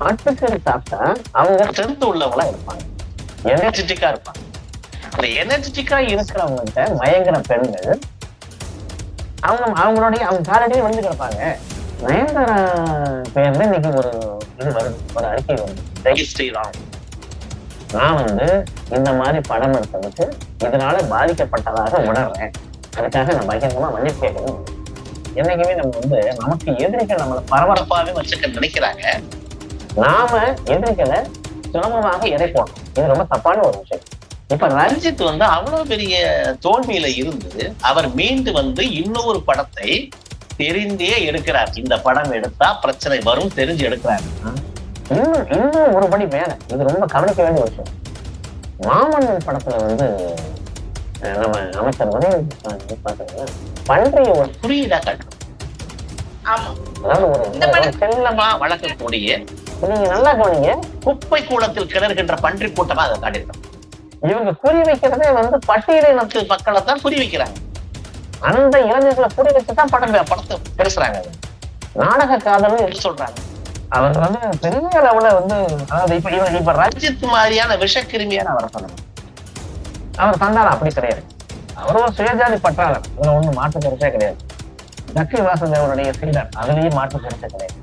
மாட்டுக்கறி சாப்பிட்டா அவங்க ஸ்ட்ரென்த் உள்ளவங்களா இருப்பாங்க. எனர்ஜெட்டிக்கா இருப்பாங்க. அந்த எனர்ஜெட்டிக்கா இருக்கிறவங்ககிட்ட மயங்குற பெண்கள் அவங்க அவங்களுடைய அவங்க காலடியே வந்து கிடப்பாங்க. நயன்தாரா பேர்ல இன்னைக்கு ஒரு இது வருது ஒரு அறிக்கை வருது ஜெய் ஸ்ரீராம் நான் வந்து இந்த மாதிரி படம் எடுத்ததுக்கு இதனால பாதிக்கப்பட்டதாக உணர்றேன். அதுக்காக நான் பகிரங்கமா மன்னிப்பு கேட்கணும். என்னைக்குமே நம்ம வந்து நமக்கு எதிரிகள் நம்மளை பரபரப்பாவே வச்சுக்க நினைக்கிறாங்க. நாம எதிரிகளை சுலபமாக போடணும் இது ரொம்ப தப்பான ஒரு விஷயம். இப்ப ரஞ்சித் வந்து அவ்வளவு பெரிய தோல்வியில இருந்து அவர் மீண்டு வந்து இன்னொரு படத்தை தெரிந்தே எடுக்கிறார். இந்த படம் எடுத்தா பிரச்சனை வரும் தெரிஞ்சு எடுக்கிறார். இன்னும் இன்னும் ஒரு படி மேல. இது ரொம்ப கவனிக்க வேண்டிய விஷயம். மாமன்னன் படத்துல வந்து நம்ம அமைச்சர் உதயநிதி பன்றிய ஒரு குறியீடா காட்டுறோம் ஆமா. அதாவது ஒரு செல்லமா வளர்க்கக்கூடிய நீங்க நல்லா கவனிங்க. குப்பை கூடத்தில் கிளறுகின்ற பன்றி கூட்டமா அதை காட்டியிருக்கோம். இவங்க குறி வைக்கிறதே வந்து பட்டியலினத்து மக்களை தான் குறி வைக்கிறாங்க. அந்த இளைஞர்களை குறி வச்சுதான் படம் படத்தை பேசுறாங்க. நாடக காதல்னு எது சொல்றாங்க. அவர் வந்து பெரிய அளவுல வந்து அதாவது இப்ப இவன் இப்ப ரஞ்சித் மாதிரியான விஷக்கிருமியான அவரை சொல்லணும் அவர் தந்தாலும் அப்படி கிடையாது. அவர் ஒரு சுயஜாதி பற்றாளர். அதுல ஒண்ணும் மாற்று கருத்தே கிடையாது. தக்கி வாசுதேவனுடைய சீடர். அதுலயும் மாற்று கருத்தே கிடையாது.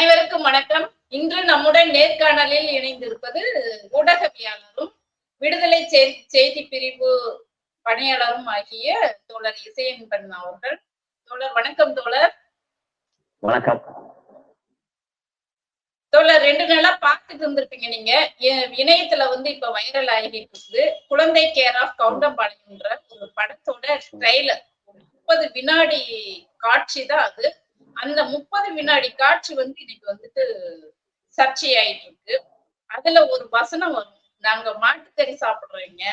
அனைவருக்கும் வணக்கம். இன்று நம்முடன் நேர்காணலில் இணைந்திருப்பது ஊடகவியாளரும் விடுதலை செய்தி பிரிவு பணியாளரும் ஆகிய தோழர் இசையன்பன் அவர்கள். தோழர் வணக்கம் தோழர். வணக்கம். தோழர் ரெண்டு நாளா பார்த்துட்டு இருந்திருப்பீங்க நீங்க. இணையத்துல வந்து இப்ப வைரல் ஆகிட்டு இருக்குது. குழந்தை கேர் ஆஃப் கவுண்டம்பாளையம்ன்ற ஒரு படத்தோட ட்ரெய்லர் முப்பது வினாடி காட்சி தான் அது. அந்த முப்பது வினாடி காட்சி வந்து இன்னைக்கு வந்துட்டு சர்ச்சையாயிட்டு இருக்கு அதுல ஒரு வசனம் வரும். நாங்க மாட்டுக்கறி சாப்பிடுறீங்க.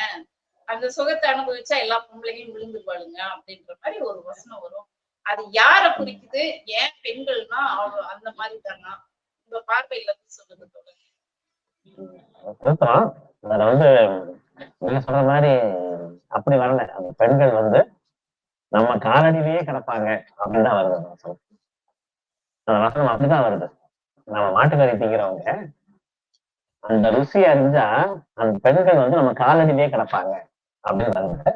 அந்த சுகத்தை அனுபவிச்சா எல்லா பொம்பளையும் விழுந்து பாருங்க அப்படின்ற மாதிரி ஒரு வசனம் வரும். அது யார குறிக்குது? ஏன் பெண்கள்னா அவங்க அந்த மாதிரி தானா உங்க பார்வையில இருந்து சொல்லுங்க அதுல வந்து நீங்க சொல்ற மாதிரி அப்படி வரல. அந்த பெண்கள் வந்து நம்ம காலடியிலேயே கிடப்பாங்க அப்படின்னு தான் வருது அந்த வசனம் அப்படிதான் வருது. நம்ம மாட்டுக்கறி திங்கிறவங்க அந்த ருசி அறிஞ்சா அந்த பெண்கள் வந்து நம்ம காலடியிலேயே கிடப்பாங்க அப்படின்னு வருது.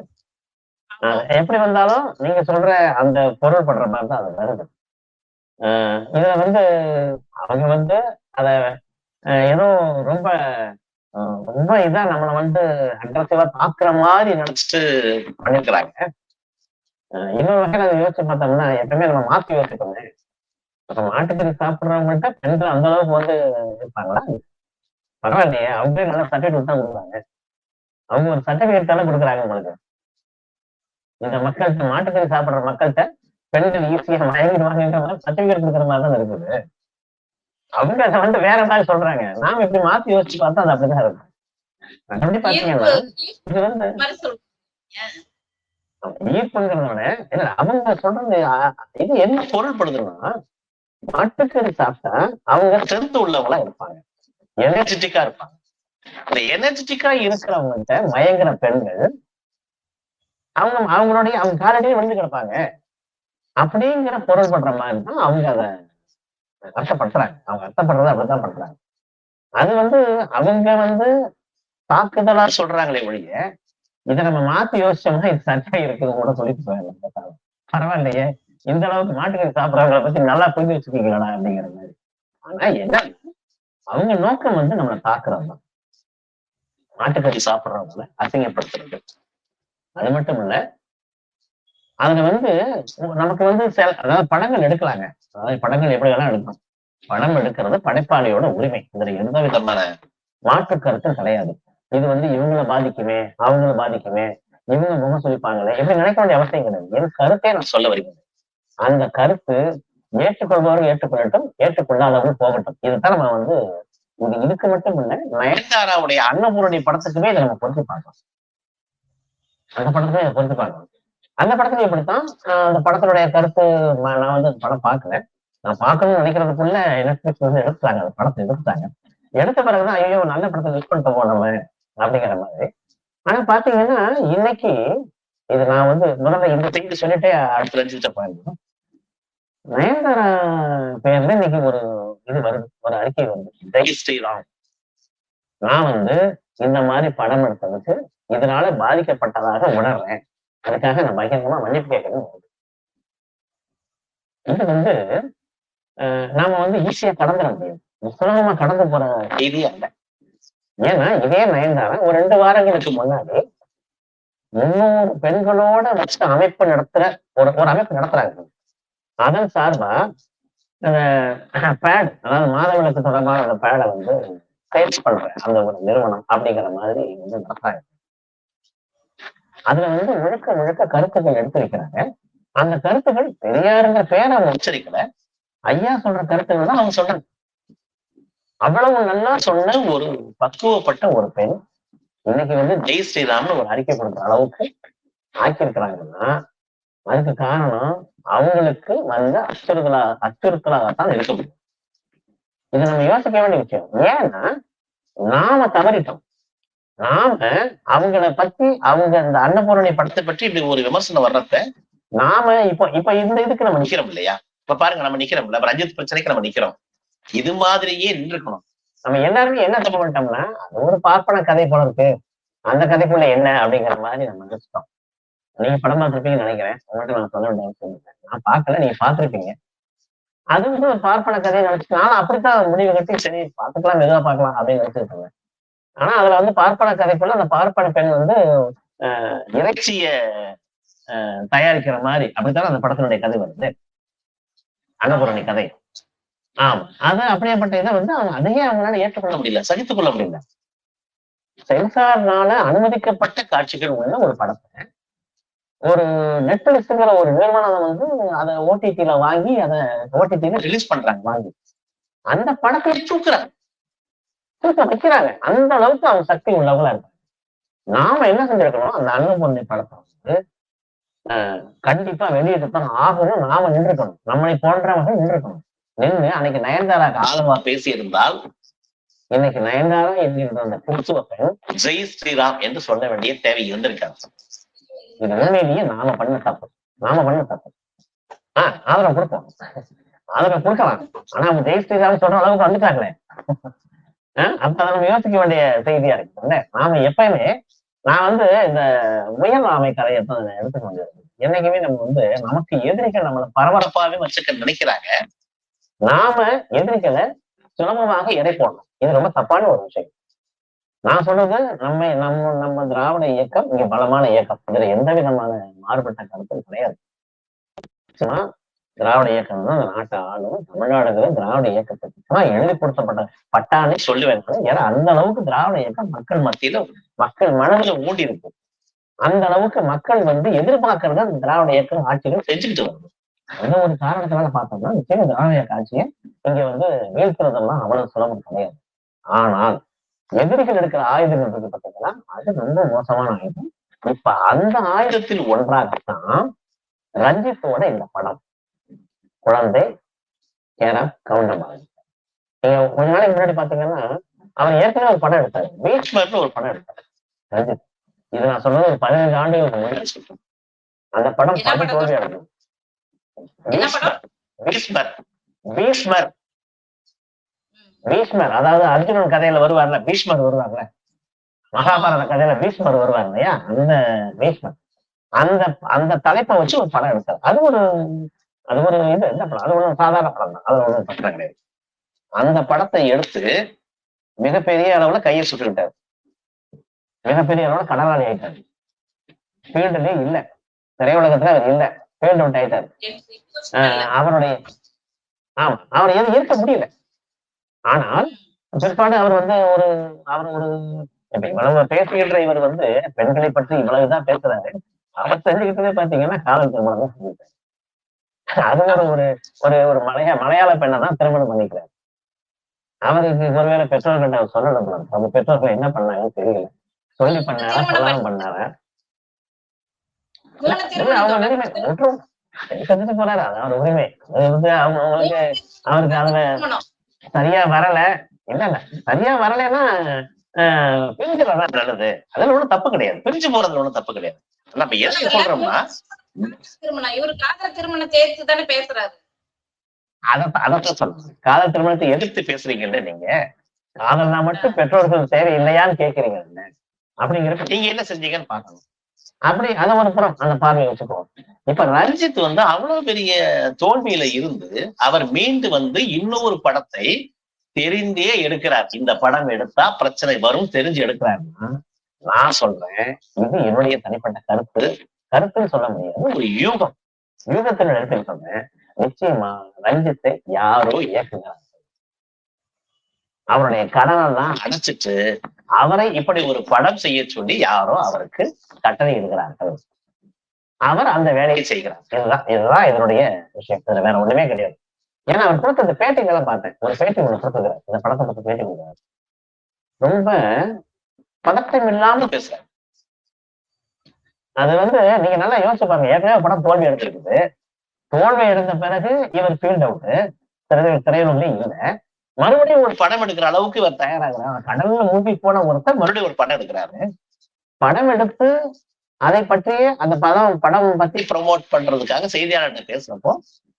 எப்படி வந்தாலும் நீங்க சொல்ற அந்த பொருள் படுற மாதிரி தான் அது வருது. ஆஹ் இதுல வந்து அவங்க வந்து அத ஏதோ ரொம்ப ரொம்ப இதா நம்மளை வந்து அக்ரஸிவா தாக்குற மாதிரி நினைச்சிட்டு பண்ணிருக்கிறாங்க. இன்னொரு வகையில அதை யோசிச்சு பார்த்தோம்னா எப்பவுமே நம்ம மாத்தி யோசிக்கணும் இப்ப மாட்டுக்கறி சாப்பிடுறவங்கள்ட்ட பெண்கள் அந்த அளவுக்கு வந்து இருப்பாங்களா? பரவாயில்லையே. அவங்களே நல்லா சர்டிஃபிகேட் தான் கொடுக்குறாங்க அவங்க ஒரு சர்டிபிகேட் தானே கொடுக்குறாங்க உங்களுக்கு? இந்த மக்கள்கிட்ட மாட்டுக்கறி சாப்பிடுற மக்கள்கிட்ட பெண்கள் ஈஸியா மயங்கிடுவாங்கன்ற மாதிரி சர்டிபிகேட் கொடுக்குற மாதிரி தான் இருக்குது. அவங்க அதை வந்து வேற மாதிரி சொல்றாங்க. நாம இப்படி மாத்தி யோசிச்சு பார்த்தா அது அப்படிதான் இருக்கும். அப்படி பாத்தீங்கன்னா இது வந்து ஈர்ப்புங்கிறத விட அவங்க சொல்றது இது என்ன பொருள்படுதுன்னா மாட்டுக்கறி சாப்பிட்டா அவங்க ஸ்ட்ரென்த் உள்ளவங்களா இருப்பாங்க. எனர்ஜெட்டிக்கா இருப்பாங்க. இந்த எனர்ஜெட்டிக்கா இருக்கிறவங்ககிட்ட மயங்கிற பெண்கள் அவங்க அவங்களுடைய அவங்க காலடியே வந்து கிடப்பாங்க. அப்படிங்கிற பொருள் படுற மாதிரி தான் அவங்க அதை அர்த்தப்படுத்துறாங்க. அவங்க அர்த்தப்படுறத அப்படித்தான் பண்றாங்க. அது வந்து அவங்க வந்து தாக்குதலா சொல்றாங்களே ஒழிய இதை நம்ம மாத்தி யோசிச்சோம்னா இது சரியா இருக்குதுன்னு கூட சொல்லிட்டு போயிடலாம். பரவாயில்லையே. இந்த அளவுக்கு மாட்டுக்கறி சாப்பிடறவங்கள பத்தி நல்லா புரிஞ்சு வச்சுக்கீங்களா அப்படிங்கிற மாதிரி. ஆனா என்ன? அவங்க நோக்கம் வந்து நம்மளை தாக்குறது தான் மாட்டுக்கறி சாப்பிடுறவங்கள அசிங்கப்படுத்துறது. அது மட்டும் இல்ல அதுல வந்து நமக்கு வந்து சில அதாவது படங்கள் எடுக்கலாங்க. அதாவது படங்கள் எப்படி வேணா எடுக்கலாம். படம் எடுக்கிறது படைப்பாளியோட உரிமை. இதுல எந்த விதமான மாற்று கருத்தும் கிடையாது. இது வந்து இவங்களை பாதிக்குமே அவங்கள பாதிக்குமே இவங்க முகம் சொல்லிப்பாங்களே இப்படி நினைக்க வேண்டிய அவசியம் கிடையாது. என் கருத்தை நான் சொல்ல வருகிறேன். அந்த கருத்து ஏற்றுக்கொள்பவர்கள் ஏற்றுக்கொள்ளட்டும் ஏற்றுக்கொள்ளாதவர்கள் போகட்டும். இதுதான் நம்ம வந்து இது இதுக்கு மட்டும் இல்ல நயன்தாராவுடைய அன்னபூரணி படத்துக்குமே இதை நம்ம பொறுத்து பார்க்கலாம் அந்த படத்துக்குமே இதை பொறுத்து பார்க்கலாம் அந்த படத்துல இப்படித்தான் அந்த படத்தினுடைய கருத்து நான் வந்து அந்த படம் பார்க்கல. நான் பார்க்கணும்னு நினைக்கிறதுக்குள்ள நெட்ஃபிளிக்ஸ் வந்து எடுத்துட்டாங்க அந்த படத்தை எடுத்துட்டாங்க. எடுத்த பிறகுதான் ஐயோ நல்ல படத்தை மிஸ் பண்ணிட்டு போனோம் அப்படிங்கிற மாதிரி. ஆனா பாத்தீங்கன்னா இன்னைக்கு இது நான் வந்து முதல்ல இந்த செய்தி சொல்லிட்டே அடுத்த ரஞ்சித்த பாருங்க நயன்தாரா பேர்ல இன்னைக்கு ஒரு இது வருது ஒரு அறிக்கை வருது. ஜெய் ஸ்ரீராம். நான் வந்து இந்த மாதிரி படம் எடுத்ததுக்கு இதனால பாதிக்கப்பட்டதாக உணர்றேன். அதுக்காக நான் பகிரங்கமா மன்னிப்பு கேட்கணும். இது வந்து நாம வந்து ஈஸியா கடந்துட முடியும் சுலபமா கடந்து போற செய்தி அல்ல. ஏன்னா இதே நயன்தாரா ஒரு ரெண்டு வாரங்களுக்கு முன்னாடி முன்னூறு பெண்களோட வச்சு அமைப்பு நடத்துற ஒரு ஒரு அமைப்பு நடத்துறாங்க. அதன் சார்பா பேட் அதாவது மாதவிளக்கு தொடர்பான அந்த பேடை வந்து சேல்ஸ் பண்ற அந்த ஒரு நிறுவனம் அப்படிங்கிற மாதிரி வந்து நடத்துறாங்க. அதுல வந்து முழுக்க முழுக்க கருத்துக்கள் எடுத்து வைக்கிறாங்க. அந்த கருத்துக்கள் பெரியாருங்கிற பேரை அவங்க உச்சரிக்கல. ஐயா சொல்ற கருத்துக்கள் தான் அவங்க சொல்றாங்க அவ்வளவு நல்லா சொன்ன ஒரு பக்குவப்பட்ட ஒரு பெண் இன்னைக்கு வந்து ஜெய் ஸ்ரீராம்னு ஒரு அறிக்கை கொடுக்குற அளவுக்கு ஆக்கியிருக்கிறாங்கன்னா அதுக்கு காரணம் அவங்களுக்கு வந்த அச்சுறுத்தலா அச்சுறுத்தலாகத்தான் இருக்க முடியும். இது நம்ம யோசிக்க வேண்டிய விஷயம். ஏன்னா நாம தவறிட்டோம். நாம அவங்கள பத்தி அவங்க இந்த அன்னபூரணி படத்தை பற்றி இப்படி ஒரு விமர்சனம் வர்றப்ப நாம இப்ப இப்ப இந்த இதுக்கு நம்ம நிக்கிறோம் இல்லையா? இப்ப பாருங்க நம்ம நிக்கிறோம்ல. ரஞ்சித் பிரச்சனைக்கு நம்ம நிக்கிறோம். இது மாதிரியே நின்றுக்கணும். நம்ம எல்லாருமே என்ன தப்பு பண்ணிட்டோம்னா அது ஒரு பார்ப்பன கதை போல இருக்கு. அந்த கதைக்குள்ள என்ன அப்படிங்கிற மாதிரி நம்ம நினைச்சிட்டோம். நீங்க படம் பார்த்துருப்பீங்கன்னு நினைக்கிறேன். உங்கள்கிட்ட நான் சொல்ல வேண்டிய அவசியம் நான் பார்க்கல நீங்க பார்த்துருப்பீங்க. அது வந்து ஒரு பார்ப்பன கதையை நினைச்சு நானும் அப்படித்தான் முடிவு கட்டி சரி பார்த்துக்கலாம் மெதுவா பார்க்கலாம் அப்படின்னு நினைச்சிருக்கேன் ஆனா அதுல வந்து பார்ப்பன கதைக்குள்ள அந்த பார்ப்பன பெண் வந்து இறைச்சிய அஹ், தயாரிக்கிற மாதிரி அப்படித்தான் அந்த படத்தினுடைய கதை வருது. அன்னபூரணி கதை. ஆமா. அதான் அப்படியேப்பட்ட இதை வந்து அவங்க அதையே அவங்களால ஏற்றுக்கொள்ள முடியல சகித்துக் கொள்ள முடியல. சென்சார்னால அனுமதிக்கப்பட்ட காட்சிகள் உள்ள ஒரு படத்தை ஒரு நெட்ஃபிளிக்ஸ்ங்கிற ஒரு நிறுவனம் வந்து அதை ஓடிடியில வாங்கி அதை ஓடிடியில ரிலீஸ் பண்றாங்க வாங்கி. அந்த படத்தை தூக்குறாங்க தூக்க வைக்கிறாங்க. அந்த அளவுக்கு அவங்க சக்தி உள்ளவங்களா இருக்காங்க. நாம என்ன செஞ்சிருக்கணும் அந்த அன்னபூர்ணி படத்தை வந்து ஆஹ், கண்டிப்பா வெளியிட்டுத்தான் ஆகணும். நாம நின்றுக்கணும். நம்மளை போன்றவர்கள் நின்றுக்கணும். நின்று அன்னைக்கு நயன்தாராக்கு ஆதரவா பேசியிருந்தால் இன்னைக்கு நயன்தாரா என்கின்ற அந்த குருத்துவ பெண் ஜெய் ஸ்ரீராம் என்று சொல்ல வேண்டிய தேவை இருந்திருக்காது. இது உண்மையிலேயே நாம பண்ண தப்பு. நாம பண்ண தப்பு. ஆஹ் ஆதரவு கொடுப்போம். ஆதரவு கொடுக்கலாம். ஆனா அவங்க ஜெய் ஸ்ரீராம் சொல்ற அளவுக்கு வந்துட்டாங்களே. அதை நம்ம யோசிக்க வேண்டிய செய்தியா இருக்கு. நாம எப்பயுமே நான் வந்து இந்த முயல் ஆமை கதையை எடுத்துக்க என்னைக்குமே நம்ம வந்து நமக்கு எதிரிகள் நம்மளை பரபரப்பாவே வச்சுக்க நினைக்கிறாங்க. நாம எதிரிகளை சுலபமாக எடை போடணும் இது ரொம்ப தப்பான ஒரு விஷயம். நான் சொல்றது நம்ம நம்ம நம்ம திராவிட இயக்கம் இங்க பலமான இயக்கம். இதுல எந்த விதமான மாறுபட்ட கருத்தும் கிடையாது. திராவிட இயக்கம் தான் அந்த நாட்டை ஆளும். தமிழ்நாடுங்கிற திராவிட இயக்கத்துக்கு தான் எழுதி கொடுத்தப்பட்ட பட்டானே சொல்லுவேன் ஏன்னா அந்த அளவுக்கு திராவிட இயக்கம் மக்கள் மத்தியில மக்கள் மனதில் ஊண்டி இருக்கும் அந்த அளவுக்கு மக்கள் வந்து எதிர்பார்க்கறத அந்த திராவிட இயக்கம் ஆட்சிகள் செஞ்சுக்கிட்டு வருது. அந்த ஒரு காரணத்தினால பார்த்தோம்னா நிச்சயம் திராவிட இயக்க ஆட்சியை இங்க வந்து வீழ்த்துறதெல்லாம் அவ்வளவு சுலபம் கிடையாது. ஆனால் எதிரிகள் எடுக்கிற ஆயுதங்கள் இருக்கு பார்த்தீங்களா? அது ரொம்ப மோசமான ஆயுதம். இப்ப அந்த ஆயுதத்தில் ஒன்றாகத்தான் ரஞ்சித்தோட இந்த படம். குழந்தை கேரம் கவுண்டமாகி நீங்க கொஞ்ச நாளைக்கு முன்னாடி பாத்தீங்கன்னா அவர் ஏற்கனவே ஒரு படம் எடுத்தாரு. பீச்மர்னு ஒரு படம் எடுத்தாரு. ரஞ்சித். இது நான் சொன்னது ஒரு பதினைந்து ஆண்டுகளுக்கு முன்னாடி. அந்த படம் பதி தோல்வி அடைஞ்சது என்ன படம்? பீஷ்மர் பீஷ்மர் ம். பீஷ்மர் அதாவது அர்ஜுனன் கதையில வருவார்ல பீஷ்மர் வருவார்ல. மகாபாரத கதையில பீஷ்மர் வருவார் இல்லையா? அந்த பீஷ்மர். அந்த அந்த தலைப்பை வச்சு ஒரு படம் எடுத்தார். அது ஒரு அது ஒரு இது என்ன படம்? அது ஒரு சாதாரண படம் தான். அது ஒன்றும் பிரச்சனை கிடையாது. அந்த படத்தை எடுத்து மிகப்பெரிய அளவுல கையை சுட்டுக்கிட்டார். மிகப்பெரிய அளவுல கடலாளி ஆயிட்டாரு. ஃபீல்டுலயே இல்ல. திரையுலகத்துல அவர் இல்ல. ஃபீல்டு அவுட் ஆயிட்டாரு அவருடைய ஆமா அவர் எது இருக்க முடியல. ஆனால் பிற்பாடு அவர் வந்து ஒரு அவர் ஒரு இவ்வளவு பேசுகின்ற இவர் வந்து பெண்களை பற்றி இவ்வளவுதான் பேசுறாரு. அவர் செஞ்சுக்கிட்டதே பாத்தீங்கன்னா காதல் திருமணம் தான் செஞ்சுட்டாரு அது ஒரு ஒரு ஒரு ஒரு மலையா மலையாள பெண்ணை தான் திருமணம் பண்ணிக்கிறார். அவருக்கு ஒருவேளை பெற்றோர்கிட்ட அவர் இருக்கு. அவங்க பெற்றோர்கள் என்ன பண்ணாங்கன்னு தெரியல. சொல்லி பண்ணாரா சொல்லாம பண்ணாரா? செஞ்சுட்டு போறாரு அது அவர் உரிமை. வந்து அவங்க அவங்களுக்கு அவருக்கு அதுல. சரியா வரல. இல்ல இல்ல. சரியா வரலைன்னா ஆஹ், பிரிஞ்சுறதுதான் நல்லது. அதுல ஒண்ணும் தப்பு கிடையாது. பிரிஞ்சு போறதுல ஒண்ணும் தப்பு கிடையாது. நம்ம எதை சொல்றோம்னா திருமணம். இவரு காதல் திருமணம் சேர்த்து தானே பேசுறாரு. அதை அதைத்தான் சொல்றேன் காதல் திருமணத்தை எதிர்த்து பேசுறீங்கல்ல நீங்க? காதல்னா மட்டும் பெற்றோர்கள் தேவை இல்லையான்னு கேக்குறீங்கல்ல அப்படிங்கிறப்ப நீங்க என்ன செஞ்சீங்கன்னு பார்க்கணும். அப்படி அதை ஒரு புறம் அந்த பார்வையை வச்சுக்குவோம். இப்ப ரஞ்சித் வந்து அவ்வளவு பெரிய தோல்வியில இருந்து அவர் மீண்டு வந்து இன்னொரு படத்தை தெரிந்தே எடுக்கிறார். இந்த படம் எடுத்தா பிரச்சனை வரும் தெரிஞ்சு எடுக்கிறாருன்னா நான் சொல்றேன் இது என்னுடைய தனிப்பட்ட கருத்து. கருத்துன்னு சொல்ல முடியாது ஒரு யூகம். யூகத்தின் இடத்தில் சொல்றேன் நிச்சயமா ரஞ்சித்தை யாரோ இயக்குகிறார். அவருடைய கடனெல்லாம் அடைச்சிட்டு அவரை இப்படி ஒரு படம் செய்ய சொல்லி யாரோ அவருக்கு கட்டளை இருக்கிறார்கள் அவர் அந்த வேலையை செய்கிறார். இதுதான் இதுதான் இதனுடைய விஷயம். இதுல வேற ஒண்ணுமே கிடையாது. ஏன்னா அவர் கொடுத்த அந்த பேட்டிங்களை பார்த்தேன். ஒரு பேட்டி ஒண்ணு கொடுத்துக்கிறார் இந்த படத்தை பத்தி பேட்டி கொடுக்குறாரு. ரொம்ப பதட்டம் இல்லாம பேசுறாரு. அது வந்து நீங்க நல்லா யோசிச்சு பாருங்க. ஏற்கனவே படம் தோல்வி எடுத்திருக்குது தோல்வி எடுத்த பிறகு இவர் ஃபீல்ட் அவுட்டு திரை திரையுலகிலே இல்ல. மறுபடியும் ஒரு படம் எடுக்கிற அளவுக்கு இவர் தயாராகிறார். கடல்ல மூவி போன ஒருத்தர் மறுபடியும் ஒரு படம் எடுக்கிறாரு. படம் எடுத்து அதை பற்றியே அந்த படம் படம் பத்தி ப்ரொமோட் பண்றதுக்காக செய்தியாளர்கிட்ட பேசுறப்போ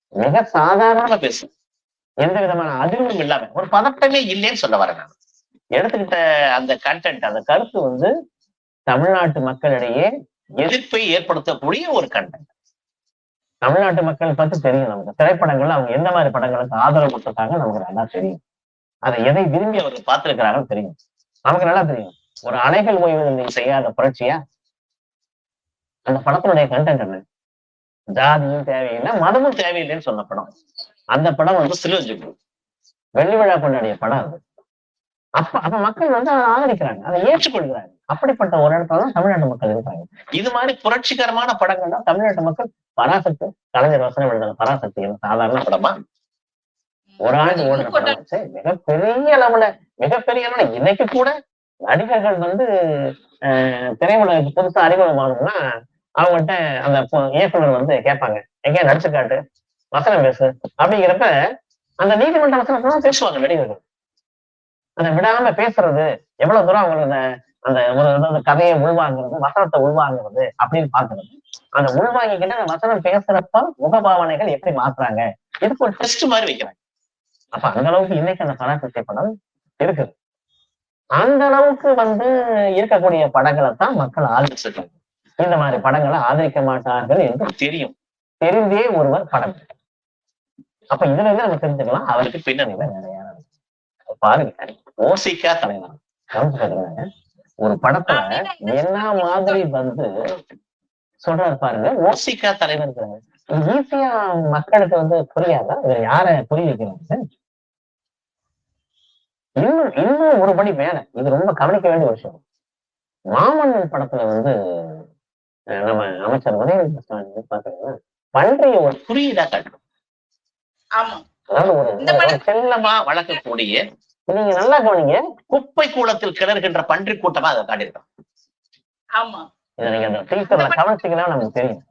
மிக சாதாரண பேசு. எந்த விதமான அதிர்வும் இல்லாம ஒரு பதட்டமே இல்லைன்னு சொல்ல வரேன் நான். எடுத்துக்கிட்ட அந்த கண்டென்ட் அந்த கருத்து வந்து தமிழ்நாட்டு மக்களிடையே எதிர்ப்பை ஏற்படுத்தக்கூடிய ஒரு கண்டென்ட் தமிழ்நாட்டு மக்கள் பார்த்து தெரியும் நமக்கு. திரைப்படங்கள்ல அவங்க எந்த மாதிரி படங்களுக்கு ஆதரவு கொடுத்துருக்காங்க நமக்கு நல்லா தெரியும். அதை எதை விரும்பி அவர்கள் பார்த்திருக்கிறாங்கன்னு தெரியும். நமக்கு நல்லா தெரியும். ஒரு அணைகள் ஓய்வு செய்யாத புரட்சியா? அந்த படத்தினுடைய கண்டென்ட் என்ன? ஜாதியும் தேவையில்லை மதமும் தேவையில்லைன்னு சொன்ன படம். அந்த படம் வந்து சிலுவஜிபு வெள்ளி விழா கொண்டாடிய படம் அது. அப்ப அப்ப மக்கள் வந்து அதை ஆதரிக்கிறாங்க. அதை ஏற்றுக்கொள்கிறாங்க. அப்படிப்பட்ட ஒரு இடத்துல தான் தமிழ்நாட்டு மக்கள் இருக்காங்க. இது மாதிரி புரட்சிகரமான படங்கள் தான் தமிழ்நாட்டு மக்கள் பராசக்தி கலைஞர் வசனம் எழுதின பராசக்தி சாதாரண படமா? ஒரு ஆண்டு ஓடுற மிகப்பெரிய அளவுல மிகப்பெரிய அளவுல இன்னைக்கு கூட நடிகர்கள் வந்து அஹ், திரையுலகுக்கு புதுசா அறிமுகமாகணும்னா அவங்கள்ட்ட அந்த இயக்குனர் வந்து கேட்பாங்க. எங்கேயா நடிச்சு காட்டு வசனம் பேசு. அப்படிங்கிறப்ப அந்த நீதிமன்ற வசனத்தை தான் பேசுவாங்க நடிகர்கள். அதை விடாம பேசுறது எவ்வளவு தூரம் அவங்க அந்த அந்த ஒரு கதையை உள்வாங்குறது வசனத்தை உள்வாங்குறது அப்படின்னு பாக்குறது அந்த உள்வாங்கிக்கிட்டு அந்த வசனம் பேசுறப்ப முகபாவனைகள் எப்படி மாத்துறாங்க? இதுக்கு ஒரு டெஸ்ட் மாதிரி வைக்கிறாங்க. அப்ப அந்த அளவுக்கு இன்னைக்கு அந்த பராசக்தி படம் இருக்குது. அந்த அளவுக்கு வந்து இருக்கக்கூடிய படங்களை தான் மக்கள் ஆதரிச்சிருக்காங்க. இந்த மாதிரி படங்களை ஆதரிக்க மாட்டார்கள் என்று தெரியும். தெரிந்தே ஒருவர் படம் அப்ப இதுல இருந்து நம்ம தெரிஞ்சுக்கலாம். அவருக்கு பின்னணியில நிறைய பாருங்க. ஓசிக்கா தலைவர். கவனிச்சு ஒரு படத்துல என்ன மாதிரி வந்து சொல்றாரு பாருங்க. ஓசிக்கா தலைவர் ஈஸியா மக்களுக்கு வந்து புரியாதா? இவர் யார புரிய வைக்கிறாங்க இன்னும் இன்னும் ஒரு படி மேல. இது ரொம்ப கவனிக்க வேண்டிய ஒரு விஷயம். மாமன்னன் படத்துல வந்து நம்ம அமைச்சர் உதயநிதி ஸ்டாலின் பாத்தீங்கன்னா பன்றிய ஒரு குறியீடா காட்டும் ஆமா. அதாவது ஒரு செல்லமா வளர்க்கக்கூடிய நீங்க நல்லா கவனிங்க. குப்பை கூலத்தில் கிளறுகின்ற பன்றி கூட்டமா அதை காட்டியிருக்கோம் ஆமா. இதை நீங்க அந்த டீச்சர்ல கவனிச்சீங்கன்னா நமக்கு தெரியும்.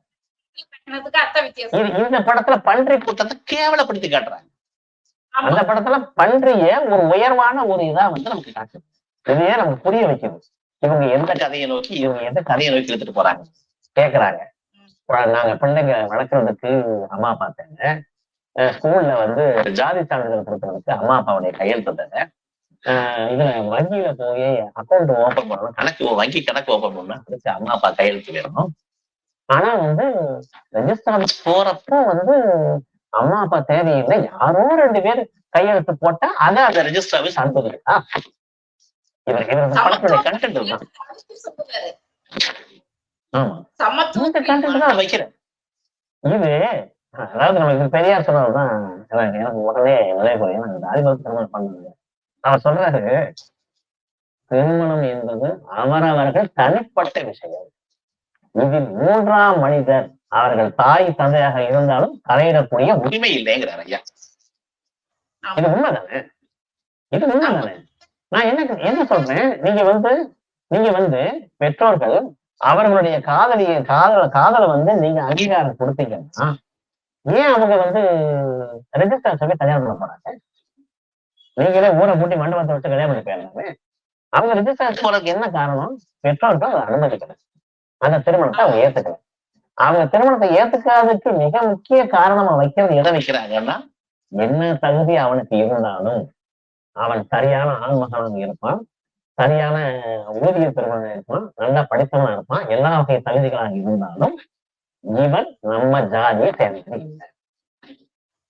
இந்த படத்துல பன்றி கூட்டத்தை கேவலப்படுத்தி காட்டுறாங்க. அந்த படத்துல பன்றிய ஒரு உயர்வான ஒரு இதா வந்து நமக்கு காட்டுது. இதையே நமக்கு புரிய வைக்குது. இவங்க எந்த கதையை நோக்கி இவங்க எந்த கதையை நோக்கி எடுத்துட்டு போறாங்க? கேக்குறாங்க. நாங்க பிள்ளைங்க வளர்க்கறதுக்கு அம்மா பார்த்தாங்க ஸ்கூல்ல வந்து ஜாதி சான்றிதழ் கொடுக்கறதுக்கு அம்மா அப்பாவுடைய கையெழுத்து தங்க இதுல வங்கியில போய் அக்கௌண்ட் ஓபன் பண்ணணும். கணக்கு வங்கி கணக்கு ஓபன் பண்ணணும். அதுக்கு அம்மா அப்பா கையெழுத்து வேணும் ஆனா வந்து ரெஜிஸ்டர் ஆஃபீஸ் போறப்போ வந்து அம்மா அப்பா தேவையில்லை. யாரோ ரெண்டு பேர் கையெழுத்து போட்டா அதை அந்த ரெஜிஸ்டர் ஆஃபீஸ் அனுப்புதுங்களா இவர் இவர் படத்துடைய கண்டென்ட் சொல்லுவாரு. ஆமா. இந்த கண்டென்ட் தான் வைக்கிறேன். இது அதாவது நமக்கு பெரியார் சொன்னதுதான். எனக்கு எனக்கு உடனே நிலை போய் எனக்கு தாதிபதி திருமணம் பண்ணாங்க அவர் சொல்றாரு திருமணம் என்பது அவரவர்கள் தனிப்பட்ட விஷயம். இதில் மூன்றாம் மனிதர் அவர்கள் தாய் தந்தையாக இருந்தாலும் தலையிடக்கூடிய உரிமை இல்லைங்கிறார் ஐயா. இது உண்மைதானே? இது உண்மைதானே? நான் என்ன என்ன சொல்றேன்? நீங்க வந்து நீங்க வந்து பெற்றோர்கள் அவர்களுடைய காதலிய காதல காதலை வந்து நீங்க அங்கீகாரம் கொடுத்தீங்கன்னா ஏன் அவங்க வந்து ரெஜிஸ்டர் சொல்லி கல்யாணம் பண்ண போறாங்க. நீங்களே ஊரை கூட்டி மண்டபத்தை வச்சு கல்யாணம் பண்ணி அவங்க ரெஜிஸ்டர் போறதுக்கு என்ன காரணம்? பெற்றோர்கள் அதை அந்த திருமணத்தை அவங்க ஏத்துக்கல அவங்க திருமணத்தை ஏத்துக்காததுக்கு மிக முக்கிய காரணமா வைக்கிறது எதை வைக்கிறாங்கன்னா என்ன தகுதி அவனுக்கு இருந்தாலும் அவன் சரியான ஆண்மகனாக இருப்பான் சரியான ஊதிய பெறுவனாக இருப்பான் நல்லா படித்தவனா இருப்பான் எல்லா வகை தகுதிகளாக இருந்தாலும் இவன் நம்ம ஜாதியை சேர்ந்தது இல்லை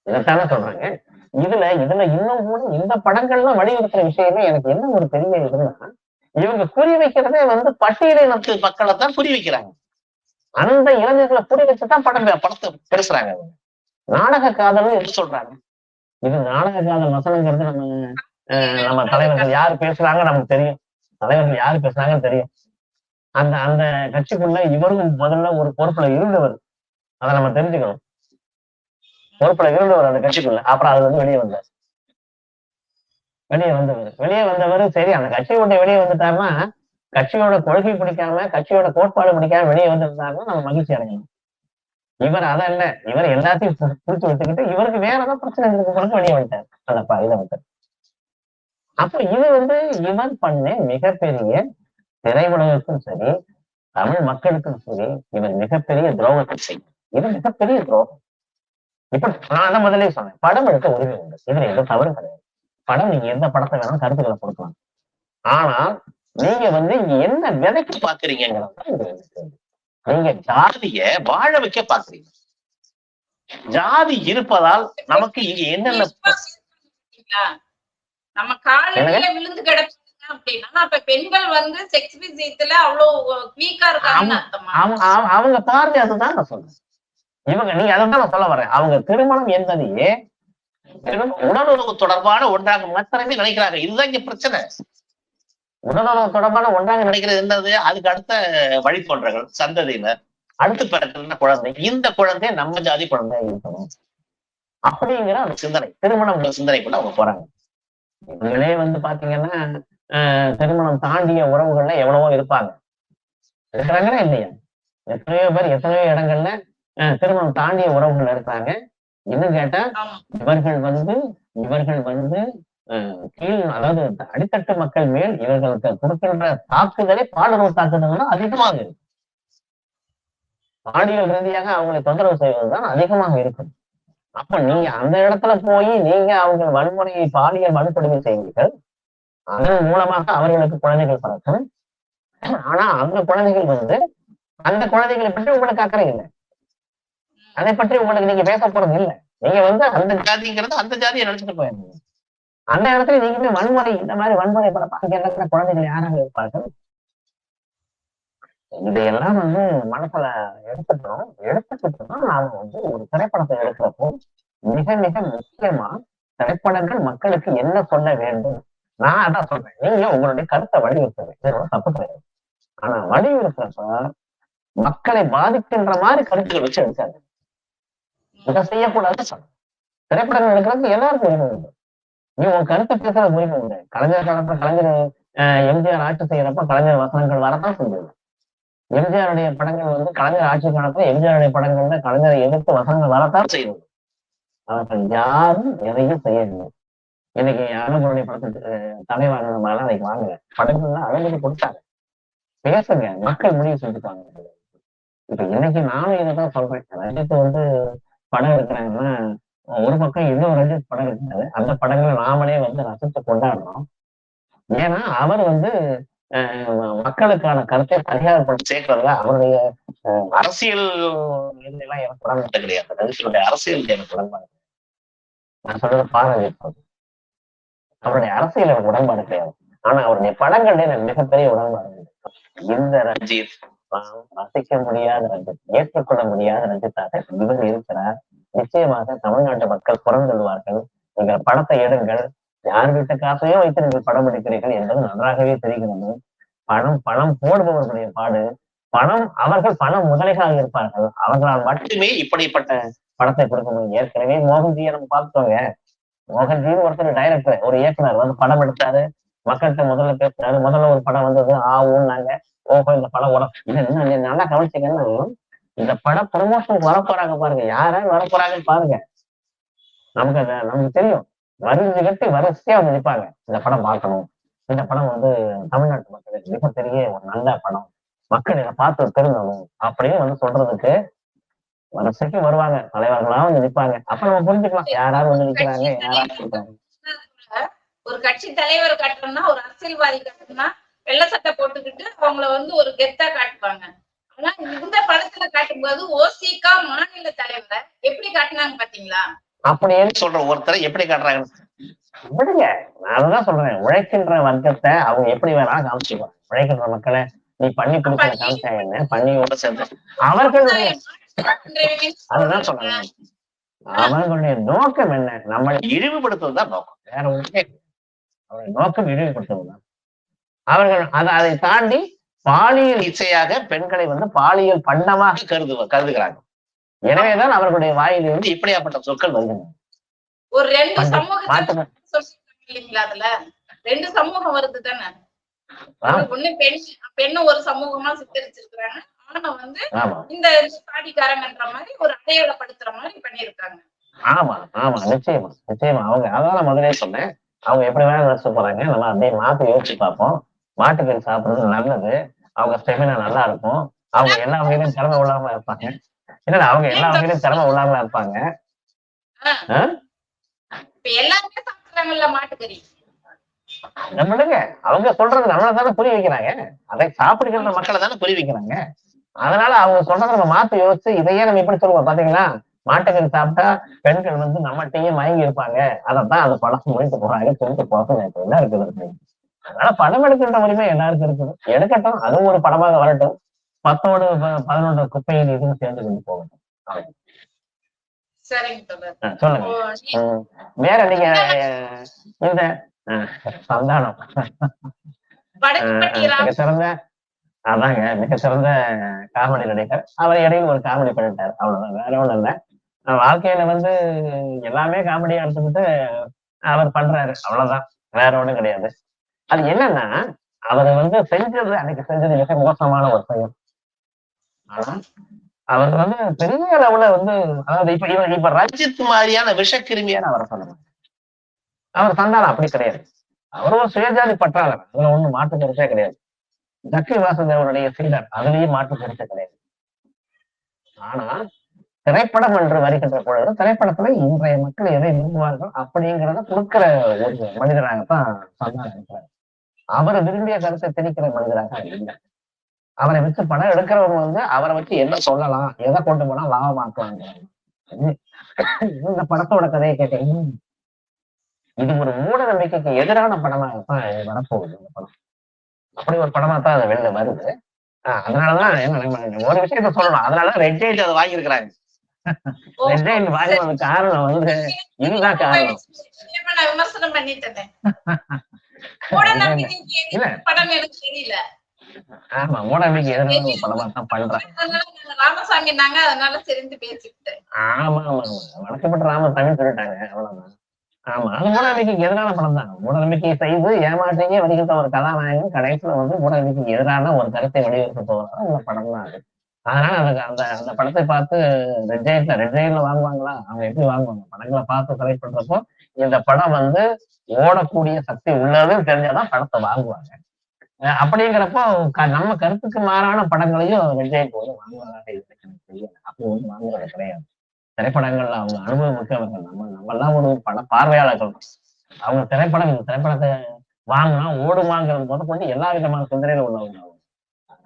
இதைத்தானே சொல்றாங்க. இதுல இதுல இன்னும் கூட இந்த படங்கள்லாம் வலியுறுத்துற விஷயமே எனக்கு என்ன ஒரு பெரிய இதுன்னா இவங்க குறி வைக்கிறதே வந்து பட்டியலினத்து மக்களை தான் குறி வைக்கிறாங்க. அந்த இளைஞர்களை குறி வச்சுதான் படம் படத்தை பேசுறாங்க நாடக காதல் எது சொல்றாங்க? இது நாடக காதல் வசனங்கிறது நம்ம அஹ், நம்ம தலைவர்கள் யார் பேசுறாங்க நமக்கு தெரியும். தலைவர்கள் யார் பேசுறாங்கன்னு தெரியும். அந்த அந்த கட்சிக்குள்ள இவரும் முதல்ல ஒரு பொறுப்புல இருந்தவர். அதை நம்ம தெரிஞ்சுக்கணும். பொறுப்புல இருந்தவர் அந்த கட்சிக்குள்ள. அப்புறம் அது வந்து வெளியே வந்தார். வெளியே வந்தவர். வெளியே வந்தவர் சரி அந்த கட்சியை விட்டு வெளியே வந்துட்டாருன்னா கட்சியோட கொள்கை பிடிக்காம கட்சியோட கோட்பாடு பிடிக்காம வெளியே வந்திருந்தாருன்னா நம்ம மகிழ்ச்சி அடையணும் இவர் அதான் இல்ல. இவர் எல்லாத்தையும் புடிச்சு வச்சுக்கிட்டு இவருக்கு வேற ஏதாவது பிரச்சனை இருக்கு பிறகு வெளியே வந்துட்டார். அந்த இதை விட்டு அப்போ இது வந்து இவர் பண்ண மிகப்பெரிய திரையுலகத்துக்கும் சரி தமிழ் மக்களுக்கும் சரி இவர் மிகப்பெரிய துரோகத்தை செய்யும். இது மிகப்பெரிய துரோகம். இப்ப நான் தான் முதல்ல சொன்னேன் படம் எடுக்க உரிமை உண்டு. இதுல எந்த தவறும் கிடையாது. படம் நீங்க எந்த படத்தை வேணாலும் கருத்துக்களை கொடுக்கலாம். ஆனால் நீங்க வந்து இங்க என்ன விதைக்க பாக்குறீங்கிறது. நீங்க ஜாதிய வாழ வைக்க பாக்குறீங்க ஜாதி இருப்பதால் நமக்கு இங்க என்னென்ன? நம்ம காலையில விழுந்து கிடப்பாங்க அவங்க பார்வை அதுதான் நான் சொல்றேன். இவங்க நீங்க அதை நான் சொல்ல வரேன். அவங்க திருமணம் என்பதையே உடலுறவு தொடர்பான ஒன்றாக மாத்திரமே நினைக்கிறாங்க. இதுதான் இங்க பிரச்சனை. உடலுறவு தொடர்பான ஒன்றாக நினைக்கிறது என்னது? அதுக்கு அடுத்த வழித்தோன்றர்கள் சந்ததியினர் அடுத்து பிறக்கிற குழந்தை இந்த குழந்தை நம்ம ஜாதி குழந்தையா இருக்கணும். அப்படிங்கிற அந்த சிந்தனை. திருமணம் சிந்தனைக்குள்ள அவங்க போறாங்க. இவங்களே வந்து பாத்தீங்கன்னா திருமணம் தாண்டிய உறவுகள்ல எவ்வளவோ இருப்பாங்க. இருக்கிறாங்களா இல்லையா. எத்தனையோ பேர் எத்தனையோ இடங்கள்ல திருமணம் தாண்டிய உறவுகள் இருக்காங்க. இன்னும் கேட்டா இவர்கள் வந்து இவர்கள் வந்து அஹ், கீழ் அதாவது அடித்தட்டு மக்கள் மேல் இவர்களுக்கு கொடுக்கின்ற தாக்குதலே பாலுறவு தாக்குதல்னா அதிகமாக இருக்கு. பாலியல் ரீதியாக அவங்களை தொந்தரவு செய்வதுதான் அதிகமாக இருக்கும். அப்ப நீங்க அந்த இடத்துல போய் நீங்க அவங்க வன்முறையை பாலியல் வன்கொடுமை செய்வீர்கள். அதன் மூலமாக அவர்களுக்கு குழந்தைகள் பிறக்கும். ஆனா அந்த குழந்தைகள் வந்து அந்த குழந்தைகளை பற்றி உங்களுக்கு அக்கறை இல்லை. அதை பற்றி உங்களுக்கு நீங்க பேச போறது இல்லை. நீங்க வந்து அந்த ஜாதிங்கிறது அந்த ஜாதியை நினைச்சிட்டு போயிருந்தீங்க அந்த இடத்துல நீங்க வன்முறை இந்த மாதிரி வன்முறை படம் அங்க இருக்கிற குழந்தைகள் யாராக இருப்பார்கள்? இதையெல்லாம் வந்து மனசுல எடுத்துக்கணும். எடுத்துக்கிட்டு தான் நாம வந்து ஒரு திரைப்படத்தை எடுக்கிறப்போ மிக மிக முக்கியமா திரைப்படங்கள் மக்களுக்கு என்ன சொல்ல வேண்டும்? நான் அதான் சொல்றேன். நீங்க உங்களுடைய கருத்தை வலியுறுத்துங்க. தப்பு கிடையாது. ஆனா வலியுறுத்துறப்ப மக்களை பாதிக்கின்ற மாதிரி கருத்தை வச்சு எடுக்காது இதை செய்யக்கூடாது சொல்றேன். திரைப்படங்கள் எடுக்கிறதுக்கு எல்லாருக்கும் உரிமை உண்டு. நீ உன் கருத்தை பேசுற உரிமை உண்டு. கலைஞர் காலத்துல கலைஞர் எம்ஜிஆர் ஆட்சி செய்யறப்ப கலைஞர் வசனங்கள் வரதான் செஞ்சது எம்ஜிஆருடைய படங்கள் வந்து கலைஞர் ஆட்சி காலத்துல எம்ஜிஆருடைய படங்கள்ல கலைஞரை எதிர்த்து வசனங்கள் வரத்தான் செய்யுது அவர்கள் யாரும் எதையும் செய்யவில்லை. இன்னைக்கு அனுபவனுடைய படத்துக்கு தலைவாங்க நம்மளால அன்னைக்கு வாங்கல படங்கள்லாம் அழகு கொடுத்தாங்க. பேசுங்க. மக்கள் முடிவு செஞ்சுப்பாங்க இப்ப இன்னைக்கு நானும் இதைதான் சொல்றேன். ரஞ்சித் வந்து படம் எடுக்கிறாங்கன்னா ஒரு பக்கம் இன்னும் ரஞ்சித் படம் இருக்காது அந்த படங்களை நாமளே வந்து ரசித்து கொண்டாடுறோம். ஏன்னா அவர் வந்து மக்களுக்கான கருத்தை பரிகாரப்படுத்தி சேர்க்கறதுல அவருடைய அரசியல் எல்லாம் எனக்கு உடன்பாடு கிடையாது. ரஞ்சித்துடைய அரசியல் எனக்கு உடன்பாடு நான் சொல்றது பாரதி அவருடைய அரசியல் எனக்கு உடன்பாடு கிடையாது. ஆனா அவருடைய படங்கள்ல எனக்கு மிகப்பெரிய உடன்பாடு இந்த ரஞ்சித் ரசிக்க முடியாத ரஞ்சித் ஏற்றுக்கொள்ள முடியாத ரஞ்சித்தாக இவர் இருக்கிறார். நிச்சயமாக தமிழ்நாட்டு மக்கள் புறந்தள்ளுவார்கள் நீங்கள் படத்தை எடுங்கள். யார் விட்ட காசையோ வைத்து நீங்கள் படம் எடுக்கிறீர்கள் என்பது நன்றாகவே தெரிகிறது. பணம் பணம் போடுபவர்களுடைய பாடு. பணம் அவர்கள் பணம் முதலைகளாக இருப்பார்கள். அவர்களால் மட்டுமே இப்படிப்பட்ட படத்தை கொடுக்க முடியும். ஏற்கனவே மோகன்ஜியை நம்ம பார்த்தோங்க மோகன்ஜின்னு ஒருத்தர் டைரக்டர் ஒரு இயக்குனர் வந்து படம் எடுத்தாரு. மக்கள்கிட்ட முதல்ல பேசினாரு. முதல்ல ஒரு படம் வந்தது ஆவுன்னாங்க ஓஹோ இந்த படம் உடம்பு நல்லா கவனிச்சீங்கன்னா இந்த படம் ப்ரமோஷனுக்கு வரப்போறாங்க பாருங்க. யாரும் வரப்போறாங்கன்னு பாருங்க. நமக்கு அத நமக்கு தெரியும். வரிஞ்சு கட்டி வரிசையா வந்து நிற்பாங்க இந்த படம் பார்க்கணும். இந்த படம் வந்து தமிழ்நாட்டு மக்களுக்கு மிகப்பெரிய ஒரு நல்ல படம். மக்கள் இதை பார்த்து திருந்தணும் அப்படின்னு வந்து சொல்றதுக்கு வரிசைக்கு வருவாங்க. தலைவர்களா வந்து நிப்பாங்க. அப்ப நம்ம புரிஞ்சுக்கலாம். யாராவது வந்து நிக்கிறாங்க யாராவது ஒரு கட்சி தலைவர் காட்டணும்னா ஒரு அரசியல்வாதி காட்டணும்னா வெள்ளை சட்டை போட்டுக்கிட்டு அவங்கள வந்து ஒரு கெத்தா காட்டுவாங்க. ஆனா இந்த படத்துல காட்டும்போது ஓசிகா மாநில தலைவரை எப்படி காட்டுனாங்க பாத்தீங்களா? அப்படின்னு சொல்ற ஒருத்தரை எப்படி காட்டுறாங்க விடுங்க. நான் அதுதான் சொல்றேன். உழைக்கின்ற வர்க்கத்தை அவங்க எப்படி வேணாலும் காமிச்சுக்குவாங்க. உழைக்கின்ற மக்களை நீ பண்ணி கொடுக்கிற காமிச்சா என்ன? பண்ணியோட சேர்ந்து அவர்களுடைய அதுதான் சொல்றேன். அவர்களுடைய நோக்கம் என்ன? நம்மளை இழிவுபடுத்துவதுதான் நோக்கம். வேற ஒன்றுமே. அவருடைய நோக்கம் இழிவுபடுத்துவதுதான். அவர்கள் அதை அதை தாண்டி பாலியல் இச்சையாக பெண்களை வந்து பாலியல் பண்டமாக கருது கருதுகிறாங்க எனவேதான் அவர்களுடைய வாயிலிருந்து இப்படியாப்பட்ட சொற்கள் வருகின்றன ஒரு ரெண்டு சொல்லிருக்காங்க இல்லைங்களா அதுல? ரெண்டு சமூகம் வருது தானே. ஒண்ணு பெண் பெண்ணு ஒரு சமூகமா சித்தரிச்சிருக்கிறாங்க. ஆனா வந்து இந்த சாதிக்காரங்கன்ற மாதிரி ஒரு அடையாளப்படுத்துற மாதிரி பண்ணிருக்காங்க ஆமா ஆமா நிச்சயமா நிச்சயமா. அவங்க அதான் முதலே சொன்னேன். அவங்க எப்படி வேணாலும் நினைச்சு போறாங்க. நம்ம அப்படியே மாத்தி யோசிச்சு பார்ப்போம். மாட்டுக்கறி சாப்பிடுறது நல்லது. அவங்க ஸ்டெமினா நல்லா இருக்கும். அவங்க எல்லா வகையிலும் திறமை உள்ளவங்களா இருப்பாங்க. இல்ல அவங்க எல்லா வகையிலும் திறமை உள்ளவங்களா இருப்பாங்க? நம்மளுங்க அவங்க சொல்றது நம்மள தானே புரிய வைக்கிறாங்க. அதை சாப்பிடுகின்ற மக்களை தானே புரிய வைக்கிறாங்க. அதனால அவங்க சொல்றதை நம்ம மாத்தி யோசிச்சு இதையே நம்ம எப்படி சொல்லுவோம் பாத்தீங்களா? மாட்டுக்கறி சாப்பிட்டா பெண்கள் வந்து நம்மகிட்டயே மயங்கி இருப்பாங்க. அதைத்தான் அந்த படம் முடித்து போறாங்க சொல்லிட்டு போறது இப்ப என்ன இருக்குது? அதனால படம் எடுக்கின்ற உரிமை எல்லாருக்கும் இருக்குது. எடுக்கட்டும் அதுவும் ஒரு படமாக வரட்டும். பத்தோடு ப- பதினொன்று குப்பையில் இதுவும் சேர்ந்து கொண்டு ஆ, சொல்லுங்க. வேற நீங்க இந்த சந்தானம். மிக சிறந்த அதாங்க மிக சிறந்த காமெடி நடிகர். அவர் இடையில ஒரு காமெடி பண்ணிட்டார். அவ்வளவுதான் வேற ஒண்ணும் இல்ல. வாழ்க்கையில வந்து எல்லாமே காமெடியா எடுத்துக்கிட்டு அவர் பண்றாரு. அவ்வளவுதான் வேற ஒண்ணும் கிடையாது. அது என்னன்னா அவர் வந்து செஞ்சது அன்னைக்கு செஞ்சது மிக மோசமான ஒரு செயல். அவர் வந்து பெரிய அளவுல வந்து அதாவது இப்ப இவர் இப்ப ரஞ்சித் மாதிரியான விஷக்கிருமியான அவரை சொல்ல அவர் சந்தானம் அப்படி கிடையாது. அவர் ஒரு சுயஜாதி பற்றாளர். அதுல ஒண்ணும் மாற்று கருத்தே கிடையாது. ஜக்கி வாசுதேவனுடைய சீடர். அதுலயும் மாற்று கருத்து கிடையாது. ஆனா திரைப்படம் என்று வருகின்ற பொழுது திரைப்படத்துல இன்றைய மக்கள் எதை விரும்புவார்கள்? அப்படிங்கிறத கொடுக்கிற ஒரு மனிதராகத்தான் சந்தானம் இருக்கிறார். அவர் விரும்பிய கருத்தை திணிக்கிற மனிதராக இல்லை. அவரை வச்சு படம் எடுக்கிறவங்க வந்து அவரை வச்சு என்ன சொல்லலாம்? எதை கொண்டு போனா லாபமாக்குவாங்க இந்த படத்தோட கதையை கேட்டீங்கன்னா இது ஒரு மூட நம்பிக்கைக்கு எதிரான இது வரப்போகுது இந்த படம். அப்படி ஒரு படமா தான் அது வெளில வருது. அதனாலதான் என்ன ஒரு விஷயத்த சொல்லணும். அதனாலதான் ரெட் ஜெயிண்ட் அதை வாங்கியிருக்கிறாங்க ரெட் வாங்கினதுக்கு காரணம் வந்து இதுதான் காரணம். விமர்சனம் பண்ணிட்டேன். இல்ல. எதிரான படம் எனக்கு தெரியல. ஆமா மூட நம்பிக்கை எதிரான படமா தான் பண்றாங்க அதனால நாங்க அதனால தெரிஞ்சு பேசிக்கிட்டேன். ஆமா ஆமா வழக்கப்பட்ட ராமசாமி சொல்லிட்டாங்க அவ்வளவுதான். ஆமா அது மூட நம்பிக்கைக்கு எதிரான படம் தான். மூட நம்பிக்கையை செய்து ஏமாற்றியே வருகின்ற ஒரு கதாநாயகன் கடைசியில வந்து மூட நம்பிக்கைக்கு எதிரான ஒரு கருத்தை வடிவெடுக்க போகிறதா அந்த படம் தான் அது. அதனால அந்த அந்த அந்த படத்தை பார்த்து ரெட் ஜெயின்ல ரெட் ஜெயின்ல வாங்குவாங்களா அவங்க எப்படி வாங்குவாங்க படங்களை பார்த்து செலக்ட் பண்றப்போ இந்த படம் வந்து ஓடக்கூடிய சக்தி உள்ளதுன்னு தெரிஞ்சாதான் படத்தை வாங்குவாங்க அப்படிங்கிறப்போ க- நம்ம கருத்துக்கு மாறான படங்களையும் விஜய்க்கு வந்து வாங்குவதாக எனக்கு தெரியல அப்படி வாங்குறது கிடையாது. திரைப்படங்கள்ல அவங்க அனுபவம் மிக்கவர்கள். நம்ம நம்ம எல்லாம் ஒரு பட பார்வையாளர்கள். அவங்க திரைப்படம் இந்த திரைப்படத்தை வாங்கினா ஓடுமாங்கிறது முதல் கொண்டு எல்லா விதமான சிந்தனையில உள்ளவங்க அவங்க.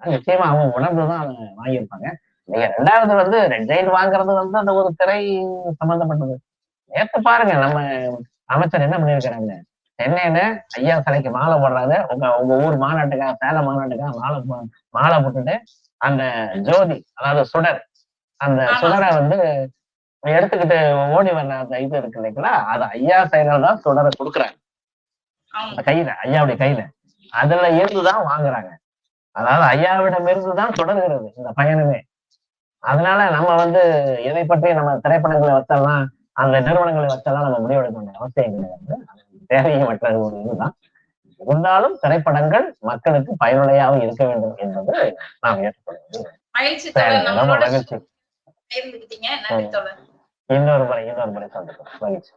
நிச்சயமா அவங்க உணர்ந்துதான் வாங்கியிருப்பாங்க. நீங்க ரெண்டாவது வந்து ரெட் வாங்குறது வந்து அந்த ஒரு திரை சம்பந்தப்பட்டது. நேற்று பாருங்க நம்ம அமைச்சர் என்ன பண்ணியிருக்கிறாங்க? சென்னையில ஐயா சிலைக்கு மாலை போடுறாரு உங்க உங்க ஊர் மாநாட்டுக்காக சேலம் மாநாட்டுக்காக மாலை மாலை போட்டுட்டு அந்த ஜோதி அதாவது சுடர் அந்த. சுடரை வந்து எடுத்துக்கிட்டு ஓடி வர்ற அந்த இது இருக்கு இல்லைங்களா? அது ஐயா சைடுல தான் சுடரை கொடுக்குறாங்க. அந்த கையில ஐயாவுடைய கையில. அதுல இருந்துதான் வாங்குறாங்க. அதாவது ஐயாவிடம் இருந்துதான் தொடர்கிறது இந்த பயணமே. அதனால நம்ம வந்து எதை பற்றி நம்ம திரைப்படங்களை வச்செல்லாம் அந்த நிறுவனங்களை வச்செல்லாம் நம்ம முடிவெடுக்க வேண்டிய அவசியம் கிடையாது. அது தேவையற்ற ஒரு இதுதான் இருந்தாலும் திரைப்படங்கள் மக்களுக்கு பயனுடையாக இருக்க வேண்டும் என்பது நாம் ஏற்றுக்கொள்வது. இன்னொரு முறை இன்னொரு முறை சந்திப்போம். மகிழ்ச்சி.